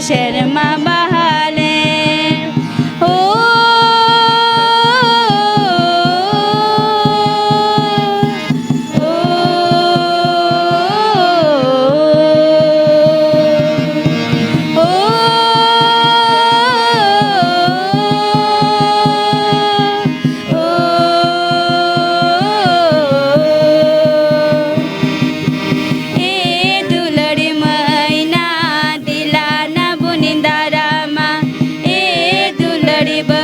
ശരം Daddy, but